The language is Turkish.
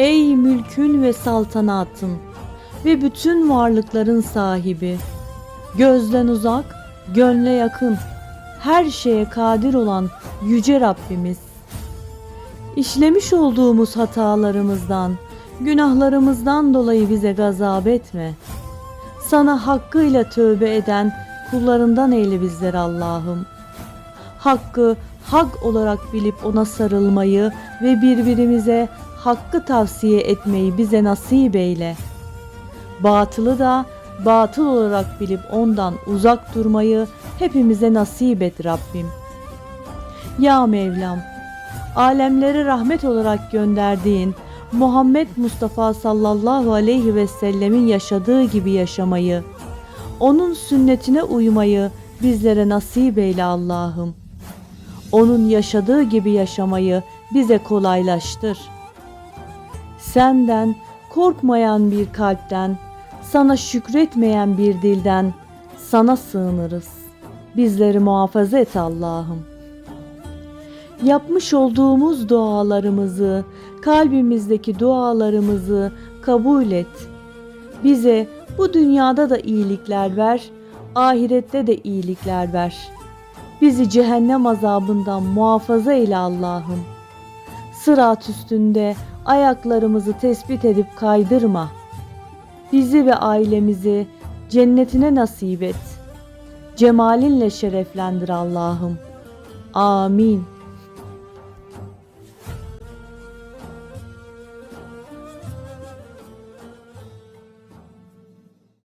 Ey mülkün ve saltanatın ve bütün varlıkların sahibi, gözden uzak, gönle yakın, her şeye kadir olan yüce Rabbimiz. İşlemiş olduğumuz hatalarımızdan, günahlarımızdan dolayı bize gazap etme. Sana hakkıyla tövbe eden kullarından eyle bizleri Allah'ım. Hakkı hak olarak bilip ona sarılmayı ve birbirimize hakkı tavsiye etmeyi bize nasip eyle. Batılı da batıl olarak bilip ondan uzak durmayı hepimize nasip et Rabbim. Ya Mevlam, alemlere rahmet olarak gönderdiğin Muhammed Mustafa sallallahu aleyhi ve sellemin yaşadığı gibi yaşamayı, onun sünnetine uymayı bizlere nasip eyle Allah'ım. Onun yaşadığı gibi yaşamayı bize kolaylaştır. Senden korkmayan bir kalpten, sana şükretmeyen bir dilden sana sığınırız. Bizleri muhafaza et Allah'ım. Yapmış olduğumuz dualarımızı, kalbimizdeki dualarımızı kabul et. Bize bu dünyada da iyilikler ver, ahirette de iyilikler ver. Bizi cehennem azabından muhafaza eyle Allah'ım. Sırat üstünde ayaklarımızı tespit edip kaydırma. Bizi ve ailemizi cennetine nasip et. Cemalinle şereflendir Allah'ım. Amin.